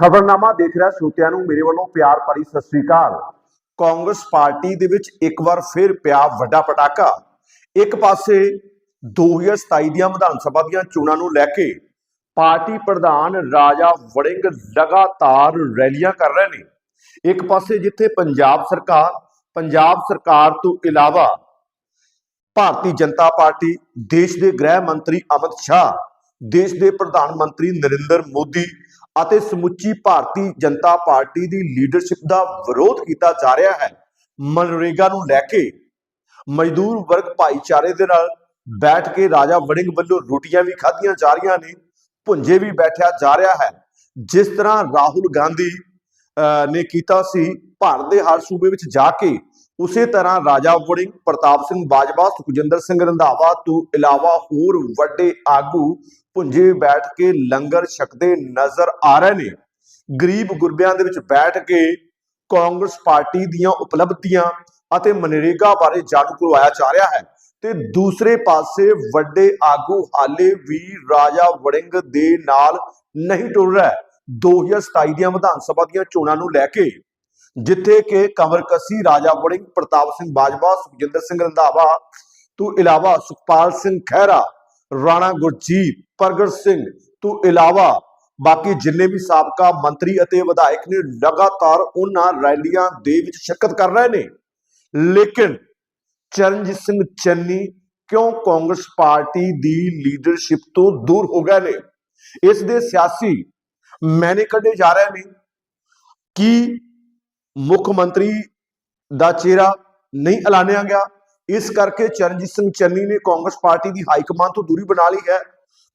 ਖਬਰਨਾਮਾ ਦੇਖ ਰਿਹਾ ਸਰੋਤਿਆਂ ਨੂੰ। ਮੇਰੇ ਵੱਲੋਂ ਪਿਆਰ ਭਰੀ ਸਤਿ ਸ੍ਰੀ ਅਕਾਲ। ਕਾਂਗਰਸ ਪਾਰਟੀ ਦੇ ਵਿੱਚ ਇੱਕ ਵਾਰ ਫਿਰ ਪਿਆ ਵੱਡਾ ਪਟਾਕਾ। ਇੱਕ ਪਾਸੇ 2027 ਦੀਆਂ ਵਿਧਾਨ ਸਭਾ ਦੀਆਂ ਚੋਣਾਂ ਨੂੰ ਲੈ ਕੇ ਪਾਰਟੀ ਪ੍ਰਧਾਨ ਰਾਜਾ ਵੜਿੰਗ ਲਗਾਤਾਰ ਰੈਲੀਆਂ ਕਰ ਰਹੇ ਨੇ। ਇੱਕ ਪਾਸੇ ਜਿੱਥੇ ਪੰਜਾਬ ਸਰਕਾਰ ਪੰਜਾਬ ਸਰਕਾਰ ਤੋਂ ਇਲਾਵਾ ਭਾਰਤੀ ਜਨਤਾ ਪਾਰਟੀ, ਦੇਸ਼ ਦੇ ਗ੍ਰਹਿ ਮੰਤਰੀ ਅਮਿਤ ਸ਼ਾਹ, ਦੇਸ਼ ਦੇ ਪ੍ਰਧਾਨ ਮੰਤਰੀ ਨਰਿੰਦਰ ਮੋਦੀ ਅਤੇ ਸਮੁੱਚੀ ਭਾਰਤੀ ਜਨਤਾ ਪਾਰਟੀ ਦੀ ਲੀਡਰਸ਼ਿਪ ਦਾ ਵਿਰੋਧ ਕੀਤਾ ਜਾ ਰਿਹਾ ਹੈ। ਮਨਰੇਗਾ ਨੂੰ ਲੈ ਕੇ ਮਜ਼ਦੂਰ ਵਰਗ ਭਾਈਚਾਰੇ ਦੇ ਨਾਲ ਬੈਠ ਕੇ ਰਾਜਾ ਵੜਿੰਗ ਵੱਲੋਂ ਰੋਟੀਆਂ ਵੀ ਖਾਧੀਆਂ ਜਾ ਰਹੀਆਂ ਨੇ ਭੁੰਜੇ ਵੀ ਬੈਠਿਆ ਜਾ ਰਿਹਾ ਹੈ। ਜਿਸ ਤਰ੍ਹਾਂ ਰਾਹੁਲ ਗਾਂਧੀ ਅਹ, ਨੇ ਕੀਤਾ ਸੀ ਭਾਰਤ ਦੇ ਹਰ ਸੂਬੇ ਵਿੱਚ ਜਾ ਕੇ ਉਸੇ ਤਰ੍ਹਾਂ ਰਾਜਾ ਵੜਿੰਗ, ਪ੍ਰਤਾਪ ਸਿੰਘ ਬਾਜਵਾ, ਸੁਖਜਿੰਦਰ ਸਿੰਘ ਰੰਧਾਵਾ ਤੋਂ ਇਲਾਵਾ ਹੋਰ ਵੱਡੇ ਆਗੂ ਭੁੰਜੇ ਬੈਠ ਕੇ ਲੰਗਰ ਛਕਦੇ ਨਜ਼ਰ ਆ ਰਹੇ ਨੇ। ਗਰੀਬ ਗੁਰਬਿਆਂ ਦੇ ਵਿੱਚ ਬੈਠ ਕੇ ਕਾਂਗਰਸ ਪਾਰਟੀ ਦੀਆਂ ਉਪਲਬਧੀਆਂ ਅਤੇ ਮਨਰੇਗਾ ਬਾਰੇ ਜਾਣੂ ਕਰਵਾਇਆ ਜਾ ਰਿਹਾ ਹੈ ਤੇ ਦੂਸਰੇ ਪਾਸੇ ਵੱਡੇ ਆਗੂ ਹਾਲੇ ਵੀ ਰਾਜਾ ਵੜਿੰਗ ਦੇ ਨਾਲ ਨਹੀਂ ਟੁਰ ਰਿਹਾ। 2027 ਦੀਆਂ ਵਿਧਾਨ ਸਭਾ ਦੀਆਂ ਚੋਣਾਂ ਨੂੰ ਲੈ ਕੇ ਜਿੱਥੇ ਕਿ ਕਮਰਕਸੀ ਰਾਜਾ ਵੜਿੰਗ ਪ੍ਰਤਾਪ ਸਿੰਘ ਬਾਜਵਾ, ਸੁਖਜਿੰਦਰ ਸਿੰਘ ਰੰਧਾਵਾ, ਤੋਂ ਇਲਾਵਾ ਸੁਖਪਾਲ ਸਿੰਘ ਖਹਿਰਾ, ਰਾਣਾ ਗੁਰਜੀਤ ਪ੍ਰਗਟ ਸਿੰਘ, ਤੋਂ ਇਲਾਵਾ ਬਾਕੀ ਜਿੰਨੇ ਵੀ ਸਾਬਕਾ ਮੰਤਰੀ ਅਤੇ ਵਿਧਾਇਕ ਨੇ, ਲਗਾਤਾਰ ਉਹਨਾਂ ਰੈਲੀਆਂ ਦੇ ਵਿੱਚ ਸ਼ਿਰਕਤ ਕਰ ਰਹੇ ਨੇ। ਲੇਕਿਨ ਚਰਨਜੀਤ ਸਿੰਘ ਚੰਨੀ ਕਿਉਂ ਕਾਂਗਰਸ ਪਾਰਟੀ ਦੀ ਲੀਡਰਸ਼ਿਪ ਤੋਂ ਦੂਰ ਹੋ ਗਏ ਨੇ? ਇਸ ਦੇ ਸਿਆਸੀ ਮੈਨੇ ਕੱਢੇ ਜਾ ਰਹੇ ਨੇ। ਕਿ ਮੁੱਖ ਮੰਤਰੀ ਦਾ ਚਿਹਰਾ ਨਹੀਂ ਐਲਾਨਿਆ ਗਿਆ। ਇਸ ਕਰਕੇ ਚਰਨਜੀਤ ਸਿੰਘ ਚੰਨੀ ਨੇ ਕਾਂਗਰਸ ਪਾਰਟੀ ਦੀ ਹਾਈ ਕਮਾਂਡ ਤੋਂ ਦੂਰੀ ਬਣਾ ਲਈ ਹੈ।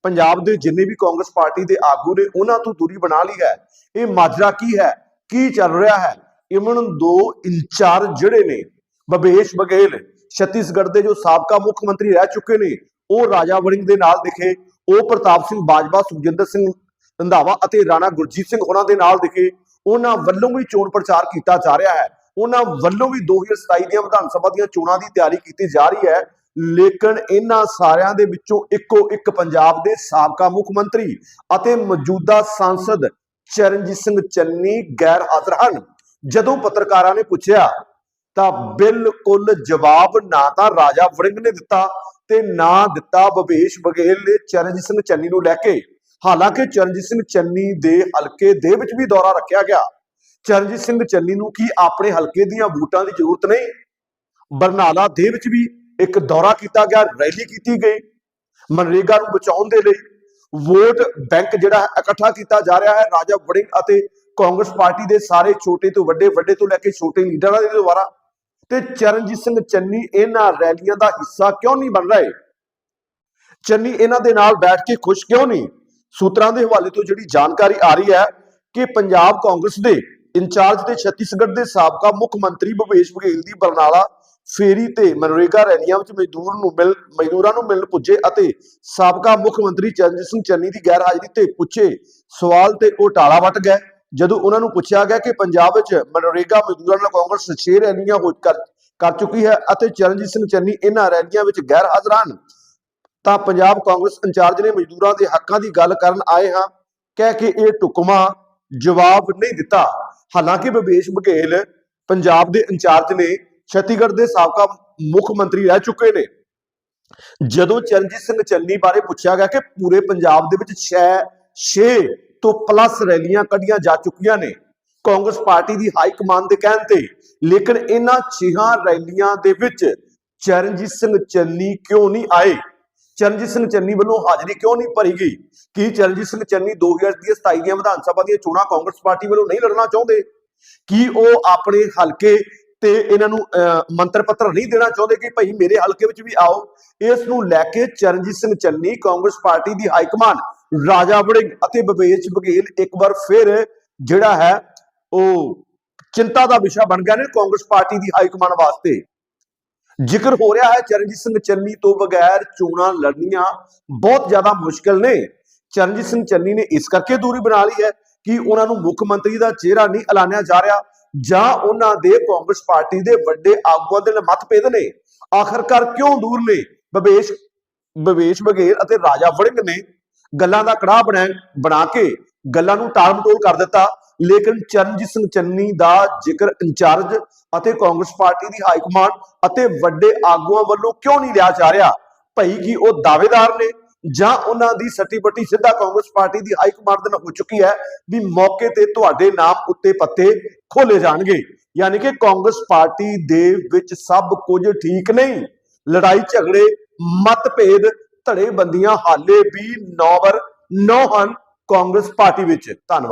ਪੰਜਾਬ ਦੇ ਜਿੰਨੇ ਵੀ ਕਾਂਗਰਸ ਪਾਰਟੀ ਦੇ ਆਗੂ ਨੇ, ਉਹਨਾਂ ਤੋਂ ਦੂਰੀ ਬਣਾ ਲਈ ਹੈ। ਇਹ ਮਾਜਰਾ ਕੀ ਹੈ? ਕੀ ਚੱਲ ਰਿਹਾ ਹੈ? ਇਮਨ ਦੋ ਇੰਚਾਰਜ ਜਿਹੜੇ ਨੇ, ਬਬੇਸ਼ ਬਘੇਲ ਛੱਤੀਸਗੜ੍ਹ ਦੇ ਜੋ ਸਾਬਕਾ ਮੁੱਖ ਮੰਤਰੀ ਰਹਿ ਚੁੱਕੇ ਨੇ, ਉਹ ਰਾਜਾ ਵੜਿੰਗ ਦੇ ਨਾਲ ਦਿਖੇ, ਉਹ ਪ੍ਰਤਾਪ ਸਿੰਘ ਬਾਜਵਾ, ਸੁਖਜਿੰਦਰ ਸਿੰਘ ਰੰਧਾਵਾ ਅਤੇ ਰਾਣਾ ਗੁਰਜੀਤ ਸਿੰਘ ਹੋਰਾਂ ਦੇ ਨਾਲ ਦਿਖੇ। ਉਹਨਾਂ ਵੱਲੋਂ ਵੀ ਚੋਣ ਪ੍ਰਚਾਰ ਕੀਤਾ ਜਾ ਰਿਹਾ ਹੈ। ਉਹਨਾਂ ਵੱਲੋਂ ਵੀ 2027 ਦੀਆਂ ਵਿਧਾਨ ਸਭਾ ਦੀਆਂ ਚੋਣਾਂ ਦੀ ਤਿਆਰੀ ਕੀਤੀ ਜਾ ਰਹੀ ਹੈ। ਲੇਕਿਨ ਇਹਨਾਂ ਸਾਰਿਆਂ ਦੇ ਵਿੱਚੋਂ ਇੱਕੋ ਇੱਕ ਪੰਜਾਬ ਦੇ ਸਾਬਕਾ ਮੁੱਖ ਮੰਤਰੀ ਅਤੇ ਮੌਜੂਦਾ ਸੰਸਦ ਚਰਨਜੀਤ ਸਿੰਘ ਚੰਨੀ ਗੈਰ ਹਾਜ਼ਰ ਹਨ। ਜਦੋਂ ਪੱਤਰਕਾਰਾਂ ਨੇ ਪੁੱਛਿਆ, ਤਾਂ ਬਿਲਕੁਲ ਜਵਾਬ ਨਾ ਤਾਂ ਰਾਜਾ ਵੜਿੰਗ ਨੇ ਦਿੱਤਾ ਤੇ ਨਾ ਦਿੱਤਾ ਭਵੇਸ਼ ਬਘੇਲ ਨੇ ਚਰਨਜੀਤ ਸਿੰਘ ਚੰਨੀ ਨੂੰ ਲੈ ਕੇ। ਹਾਲਾਂਕਿ ਚਰਨਜੀਤ ਸਿੰਘ ਚੰਨੀ ਦੇ ਹਲਕੇ ਦੇ ਵਿੱਚ ਵੀ ਦੌਰਾ ਰੱਖਿਆ ਗਿਆ। ਚਰਨਜੀਤ ਸਿੰਘ ਚੰਨੀ ਨੂੰ ਕੀ ਆਪਣੇ ਹਲਕੇ ਦੀਆਂ ਵੋਟਾਂ ਦੀ ਜ਼ਰੂਰਤ ਨਹੀਂ? ਬਰਨਾਲਾ ਦੇ ਵਿੱਚ ਵੀ ਇੱਕ ਦੌਰਾ ਕੀਤਾ ਗਿਆ, ਰੈਲੀ ਕੀਤੀ ਗਈ। ਮਨਰੇਗਾ ਨੂੰ ਬਚਾਉਣ ਦੇ ਲਈ ਵੋਟ ਬੈਂਕ ਜਿਹੜਾ ਹੈ ਇਕੱਠਾ ਕੀਤਾ ਜਾ ਰਿਹਾ ਹੈ। ਰਾਜਾ ਵੜਿੰਗ ਅਤੇ ਕਾਂਗਰਸ ਪਾਰਟੀ ਦੇ ਸਾਰੇ ਛੋਟੇ ਤੋਂ ਵੱਡੇ ਵੱਡੇ ਤੋਂ ਲੈ ਕੇ ਛੋਟੇ ਲੀਡਰਾਂ ਦੇ ਦੁਆਰਾ। ਤੇ ਚਰਨਜੀਤ ਸਿੰਘ ਚੰਨੀ ਇਹਨਾਂ ਰੈਲੀਆਂ ਦਾ ਹਿੱਸਾ ਕਿਉਂ ਨਹੀਂ ਬਣ ਰਹੇ? ਚੰਨੀ ਇਹਨਾਂ ਦੇ ਨਾਲ ਬੈਠ ਕੇ ਖੁਸ਼ ਕਿਉਂ ਨਹੀਂ? ਸੂਤਰਾਂ ਦੇ ਹਵਾਲੇ ਤੋਂ ਜਿਹੜੀ ਜਾਣਕਾਰੀ ਆ ਰਹੀ ਹੈ ਕਿ ਪੰਜਾਬ ਕਾਂਗਰਸ ਦੇ ਇੰਚਾਰਜ ਤੇ ਛੱਤੀਸਗੜ੍ਹ ਦੇ ਸਾਬਕਾ ਮੁੱਖ ਮੰਤਰੀ ਭੁਪੇਸ਼ ਬਘੇਲ ਦੀ ਬਰਨਾਲਾ ਫੇਰੀ ਤੇ ਮਨਰੇਗਾ ਰੈਲੀਆਂ ਵਿੱਚ ਮਜ਼ਦੂਰ ਨੂੰ ਮਿਲ, ਮਜ਼ਦੂਰਾਂ ਨੂੰ ਮਿਲਣ ਪੁੱਜੇ ਅਤੇ ਸਾਬਕਾ ਮੁੱਖ ਮੰਤਰੀ ਚਰਨਜੀਤ ਸਿੰਘ ਚੰਨੀ ਦੀ ਗੈਰ ਹਾਜ਼ਰੀ ਤੇ ਪੁੱਛੇ ਸਵਾਲ ਤੇ ਉਹ ਟਾਲਾ ਵੱਟ ਗਏ। ਜਦੋਂ ਉਹਨਾਂ ਨੂੰ ਪੁੱਛਿਆ ਗਿਆ ਕਿ ਪੰਜਾਬ ਵਿੱਚ ਮਨਰੇਗਾ ਮਜ਼ਦੂਰਾਂ ਨਾਲ ਕਾਂਗਰਸ ਛੇ ਰੈਲੀਆਂ ਹੋ ਕਰ ਚੁੱਕੀ ਹੈ ਅਤੇ ਚਰਨਜੀਤ ਸਿੰਘ ਚੰਨੀ ਇਹਨਾਂ ਰੈਲੀਆਂ ਵਿੱਚ ਗੈਰ ਹਾਜ਼ਰ ਹਨ ਤਾਂ ਪੰਜਾਬ ਕਾਂਗਰਸ ਇੰਚਾਰਜ ਨੇ ਮਜ਼ਦੂਰਾਂ ਦੇ ਹੱਕਾਂ ਦੀ ਗੱਲ ਕਰਨ ਆਏ ਹਾਂ, ਕਹਿ ਕੇ ਇਹ ਟੁਕਮਾ ਜਵਾਬ ਨਹੀਂ ਦਿੱਤਾ। ਹਾਲਾਂਕਿ ਭਵੇਸ਼ ਬਘੇਲ ਪੰਜਾਬ ਦੇ ਇੰਚਾਰਜ ਨੇ ਛੱਤੀਸਗੜ੍ਹ ਦੇ ਸਾਬਕਾ ਮੁੱਖ ਮੰਤਰੀ ਰਹਿ ਚੁੱਕੇ ਨੇ। ਜਦੋਂ ਚਰਨਜੀਤ ਸਿੰਘ ਚੰਨੀ ਬਾਰੇ ਪੁੱਛਿਆ ਗਿਆ ਕਿ ਪੂਰੇ ਪੰਜਾਬ ਦੇ ਵਿੱਚ 6 6 ਤੋਂ ਪਲੱਸ ਰੈਲੀਆਂ ਕੱਢੀਆਂ ਜਾ ਚੁੱਕੀਆਂ ਨੇ, ਕਾਂਗਰਸ ਪਾਰਟੀ ਦੀ ਹਾਈ ਕਮਾਂਡ ਦੇ ਕਹਿਣ ਤੇ, ਲੇਕਿਨ ਇਹਨਾਂ 6 ਰੈਲੀਆਂ ਦੇ ਵਿੱਚ ਚਰਨਜੀਤ ਸਿੰਘ ਚੰਨੀ ਕਿਉਂ ਨਹੀਂ ਆਏ? ਚਰਨਜੀਤ ਸਿੰਘ ਚੰਨੀ ਵੱਲੋਂ ਹਾਜ਼ਰੀ ਕਿਉਂ ਨਹੀਂ ਭਰੀ ਗਈ? ਕੀ ਚਰਨਜੀਤ ਸਿੰਘ ਚੰਨੀ 2027 ਦੀਆਂ ਵਿਧਾਨ ਸਭਾ ਦੀਆਂ ਚੋਣਾਂ ਕਾਂਗਰਸ ਪਾਰਟੀ ਵੱਲੋਂ ਨਹੀਂ ਲੜਨਾ ਚਾਹੁੰਦੇ? ਕੀ ਉਹ ਆਪਣੇ ਹਲਕੇ ਤੇ ਇਹਨਾਂ ਨੂੰ ਮੰਤਰ ਪੱਤਰ ਨਹੀਂ ਦੇਣਾ ਚਾਹੁੰਦੇ ਕਿ ਭਾਈ ਮੇਰੇ ਹਲਕੇ ਵਿੱਚ ਵੀ ਆਓ? ਇਸ ਨੂੰ ਲੈ ਕੇ ਚਰਨਜੀਤ ਸਿੰਘ ਚੰਨੀ ਕਾਂਗਰਸ ਪਾਰਟੀ ਦੀ ਹਾਈ ਕਮਾਂਡ ਰਾਜਾ ਵੜਿੰਗ ਅਤੇ ਭਵੇਸ਼ ਬਘੇਲ ਇੱਕ ਵਾਰ ਫਿਰ ਜਿਹੜਾ ਹੈ, ਉਹ ਚਿੰਤਾ ਦਾ ਵਿਸ਼ਾ ਬਣ ਗਿਆ ਨੇ ਕਾਂਗਰਸ ਪਾਰਟੀ ਦੀ ਹਾਈ ਕਮਾਂਡ ਵਾਸਤੇ। ਜ਼ਿਕਰ ਹੋ ਰਿਹਾ ਹੈ ਚਰਨਜੀਤ ਸਿੰਘ ਚੰਨੀ ਤੋਂ ਬਗੈਰ ਚੋਣਾਂ ਲੜਨੀਆਂ ਬਹੁਤ ਜ਼ਿਆਦਾ ਮੁਸ਼ਕਲ ਨੇ। ਚਰਨਜੀਤ ਸਿੰਘ ਚੰਨੀ ਨੇ ਇਸ ਕਰਕੇ ਦੂਰੀ ਬਣਾ ਲਈ ਹੈ ਕਿ ਉਹਨਾਂ ਨੂੰ ਮੁੱਖ ਮੰਤਰੀ ਦਾ ਚਿਹਰਾ ਨਹੀਂ ਐਲਾਨਿਆ ਜਾ ਰਿਹਾ ਜਾਂ ਉਹਨਾਂ ਦੇ ਕਾਂਗਰਸ ਪਾਰਟੀ ਦੇ ਵੱਡੇ ਆਗੂਆਂ ਦੇ ਨਾਲ ਮਤਭੇਦ ਨੇ। ਆਖਰਕਾਰ ਕਿਉਂ ਦੂਰ ਨੇ? ਬਵੇਸ਼ ਬਵੇਸ਼ ਬਘੇਲ ਅਤੇ ਰਾਜਾ ਵੜਿੰਗ ਨੇ ਗੱਲਾਂ ਦਾ ਕੜਾਹ ਬਣਾ ਬਣਾ ਕੇ ਗੱਲਾਂ ਨੂੰ ਟਾਲਮਟੋਲ ਕਰ ਦਿੱਤਾ। ਲੇਕਿਨ ਚਰਨਜੀਤ ਸਿੰਘ ਚੰਨੀ ਦਾ ਜ਼ਿਕਰ ਇੰਚਾਰਜ ਅਤੇ ਕਾਂਗਰਸ ਪਾਰਟੀ ਦੀ ਹਾਈ ਕਮਾਂਡ ਅਤੇ ਵੱਡੇ ਆਗੂਆਂ ਵੱਲੋਂ ਕਿਉਂ ਨਹੀਂ ਲਿਆ ਜਾ ਰਿਹਾ? ਭਈ ਕਿ ਉਹ ਦਾਅਵੇਦਾਰ ਨੇ? ਜਾਂ ਉਹਨਾਂ ਦੀ ਸੱਟੀ ਪੱਟੀ ਸਿੱਧਾ ਕਾਂਗਰਸ ਪਾਰਟੀ ਦੀ ਹਾਈ ਕਮਾਂਡ ਦੇ ਨਾਲ ਹੋ ਚੁੱਕੀ ਹੈ ਵੀ ਮੌਕੇ ਤੇ ਤੁਹਾਡੇ ਨਾਮ ਉੱਤੇ ਪੱਤੇ ਖੋਲੇ ਜਾਣਗੇ? ਯਾਨੀ ਕਿ ਕਾਂਗਰਸ ਪਾਰਟੀ ਦੇ ਵਿੱਚ ਸਭ ਕੁਝ ਠੀਕ ਨਹੀਂ, ਲੜਾਈ ਝਗੜੇ, ਮਤਭੇਦ, ਧੜੇਬੰਦੀਆਂ ਹਾਲੇ ਵੀ ਨੌਵਰ ਨੌ ਹਨ ਕਾਂਗਰਸ ਪਾਰਟੀ ਵਿੱਚ। ਧੰਨਵਾਦ।